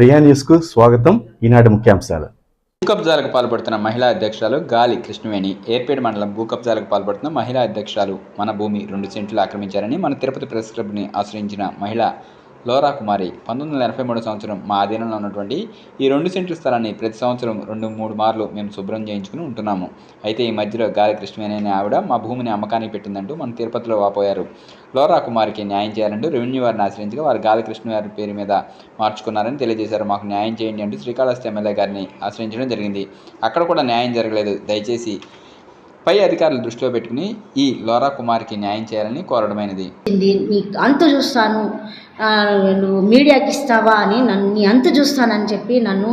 ప్రియా న్యూస్కు స్వాగతం. ఈనాటి ముఖ్యాంశాలు. భూకబ్జాలకు పాల్పడుతున్న మహిళా అధ్యక్షురాలు గాలి కృష్ణవేణి ఏర్పేట మండలం భూకబ్జాలకు పాల్పడుతున్న మహిళా అధ్యక్షురాలు మన భూమి రెండు సెంట్లు ఆక్రమించారని మన తిరుపతి ప్రెస్ క్లబ్ని ఆశ్రయించిన మహిళ లోరా కుమారి పంతొమ్మిది వందల ఎనభై మూడు సంవత్సరం మా ఆధీనంలో ఉన్నటువంటి ఈ రెండు సెంట్ల స్థలాన్ని ప్రతి సంవత్సరం రెండు మూడు మార్లు మేము శుభ్రం చేయించుకుని ఉంటున్నాము. అయితే ఈ మధ్యలో గాలి కృష్ణవేణి అనే ఆవిడ మా భూమిని అమ్మకానికి పెట్టిందంటూ మన తిరుపతిలో వాపోయారు. లోరా కుమారికి న్యాయం చేయాలంటూ రెవెన్యూ వారిని ఆశ్రయించగా వారు గాలి కృష్ణ పేరు మీద మార్చుకున్నారని తెలియజేశారు. మాకు న్యాయం చేయండి అంటూ శ్రీకాళహస్తి ఎమ్మెల్యే గారిని ఆశ్రయించడం జరిగింది. అక్కడ కూడా న్యాయం జరగలేదు. దయచేసి పై అధికారులు దృష్టిలో పెట్టుకుని ఈ లోరా కుమార్కి న్యాయం చేయాలని కోరడమైనది అంత నీ చూస్తాను. నువ్వు మీడియాకి ఇస్తావా అని నన్ను నీ అంత చూస్తానని చెప్పి నన్ను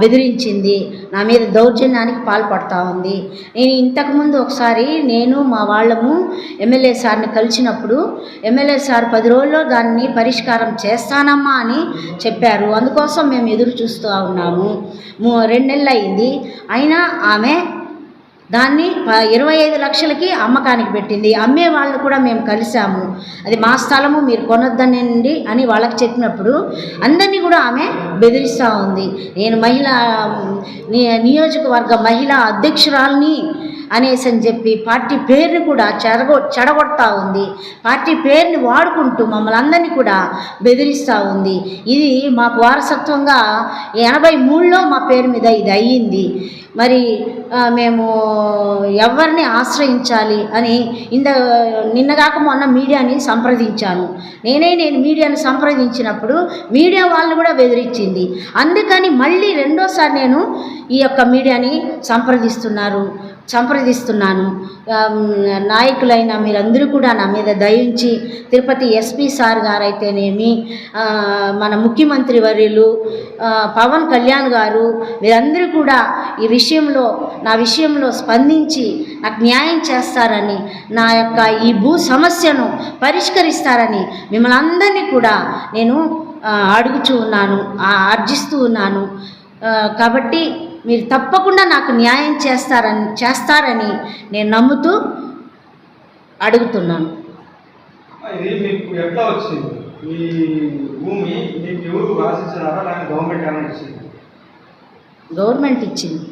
బెదిరించింది. నా మీద దౌర్జన్యానికి పాల్పడతా ఉంది. నేను ఇంతకుముందు ఒకసారి నేను మా వాళ్ళము ఎమ్మెల్యే సార్ని కలిసినప్పుడు ఎమ్మెల్యే సార్ పది రోజుల్లో దాన్ని పరిష్కారం చేస్తానమ్మా అని చెప్పారు. అందుకోసం మేము ఎదురు చూస్తూ ఉన్నాము. రెండు నెలలు అయింది అయినా ఆమె దాన్ని ఇరవై ఐదు లక్షలకి అమ్మకానికి పెట్టింది. అమ్మే వాళ్ళు కూడా మేము కలిసాము అది మా స్థలము మీరు కొనొద్దనండి అని వాళ్ళకి చెప్పినప్పుడు అందరినీ కూడా ఆమె బెదిరిస్తూ ఉంది. నేను మహిళ నియోజకవర్గ మహిళా అధ్యక్షురాల్ని అనేసి అని చెప్పి పార్టీ పేరుని కూడా చెడగొ చెడగొడతా ఉంది. పార్టీ పేరుని వాడుకుంటూ మమ్మల్ని అందరినీ కూడా బెదిరిస్తూ ఉంది. ఇది మాకు వారసత్వంగా ఎనభై మూడులో మా పేరు మీద ఇది అయ్యింది. మరి మేము ఎవరిని ఆశ్రయించాలి అని ఇంద నిన్నగాక మొన్న మీడియాని సంప్రదించాను. నేనే నేను మీడియాని సంప్రదించినప్పుడు మీడియా వాళ్ళు కూడా బెదిరించింది. అందుకని మళ్ళీ రెండోసారి నేను ఈ యొక్క మీడియాని సంప్రదిస్తున్నారు సంప్రదిస్తున్నాను. నాయకులైన మీరందరూ కూడా నా మీద దయించి తిరుపతి ఎస్పీ సార్ గారైతేనేమి మన ముఖ్యమంత్రి వర్యులు పవన్ కళ్యాణ్ గారు మీరందరూ కూడా ఈ విషయంలో నా విషయంలో స్పందించి నాకు న్యాయం చేస్తారని నా యొక్క ఈ భూ సమస్యను పరిష్కరిస్తారని మిమ్మల్ని అందరినీ కూడా నేను అడుగుచూ ఉన్నాను ఆ, అర్జిస్తూ ఉన్నాను. కాబట్టి మీరు తప్పకుండా నాకు న్యాయం చేస్తారని చేస్తారని నేను నమ్ముతూ అడుగుతున్నాను. ఇది మీకు ఎట్లా వచ్చింది? ఈ భూమి మీకు ఎవరు రాసిచ్చినారా లేకపోతే గవర్నమెంట్ ఏమైనా ఇచ్చింది? గవర్నమెంట్ ఇచ్చింది.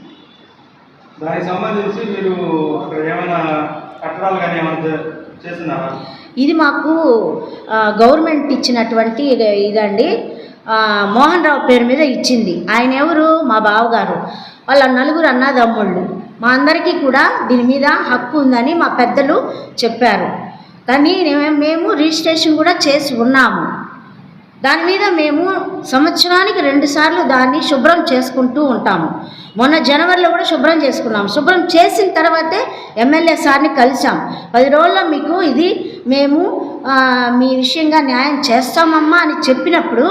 దానికి సంబంధించి మీరు అక్కడ ఏమైనా కట్టడాలు కానీ ఏమైనా చేస్తున్నారా? ఇది మాకు గవర్నమెంట్ ఇచ్చినటువంటి ఇదండి. మోహన్ రావు పేరు మీద ఇచ్చింది. ఆయన ఎవరు? మా బావగారు. వాళ్ళ నలుగురు అన్నదమ్ముళ్ళు. మా అందరికీ కూడా దీని మీద హక్కు ఉందని మా పెద్దలు చెప్పారు. కానీ మేము రిజిస్ట్రేషన్ కూడా చేసి ఉన్నాము. దాని మీద మేము సంవత్సరానికి రెండుసార్లు దాన్ని శుభ్రం చేసుకుంటూ ఉంటాము. మొన్న జనవరిలో కూడా శుభ్రం చేసుకున్నాం శుభ్రం చేసిన తర్వాతే ఎమ్మెల్యే సార్ని కలిసాం పది రోజుల్లో మీకు ఇది మేము మీ విషయంగా న్యాయం చేస్తామమ్మా అని చెప్పినప్పుడు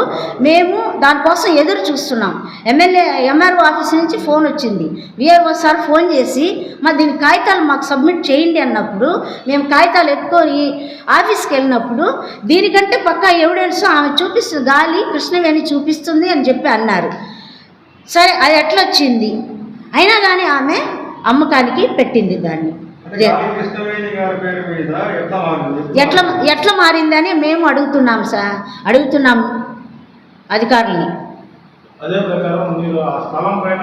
మేము దానికోసం ఎదురు చూస్తున్నాం. ఎమ్మెల్యే ఎంఆర్ఓ ఆఫీస్ నుంచి ఫోన్ వచ్చింది. విఆర్ఓ సార్ ఫోన్ చేసి మా దీని కాగితాలు మాకు సబ్మిట్ చేయండి అన్నప్పుడు మేము కాగితాలు ఎత్తుకొని ఆఫీస్కి వెళ్ళినప్పుడు దీనికంటే పక్కా ఎవిడెన్స్ ఆమె చూపిస్తుంది గాలి కృష్ణవేణి చూపిస్తుంది అని చెప్పి అన్నారు. సరే అది ఎట్లా వచ్చింది? అయినా కానీ ఆమె అమ్మకానికి పెట్టింది దాన్ని. ఎట్లా ఎట్లా మారిందని మేము అడుగుతున్నాం సార్ అడుగుతున్నాం అధికారులని. అదే ప్రకారం మీరు ఆ స్థలం పైన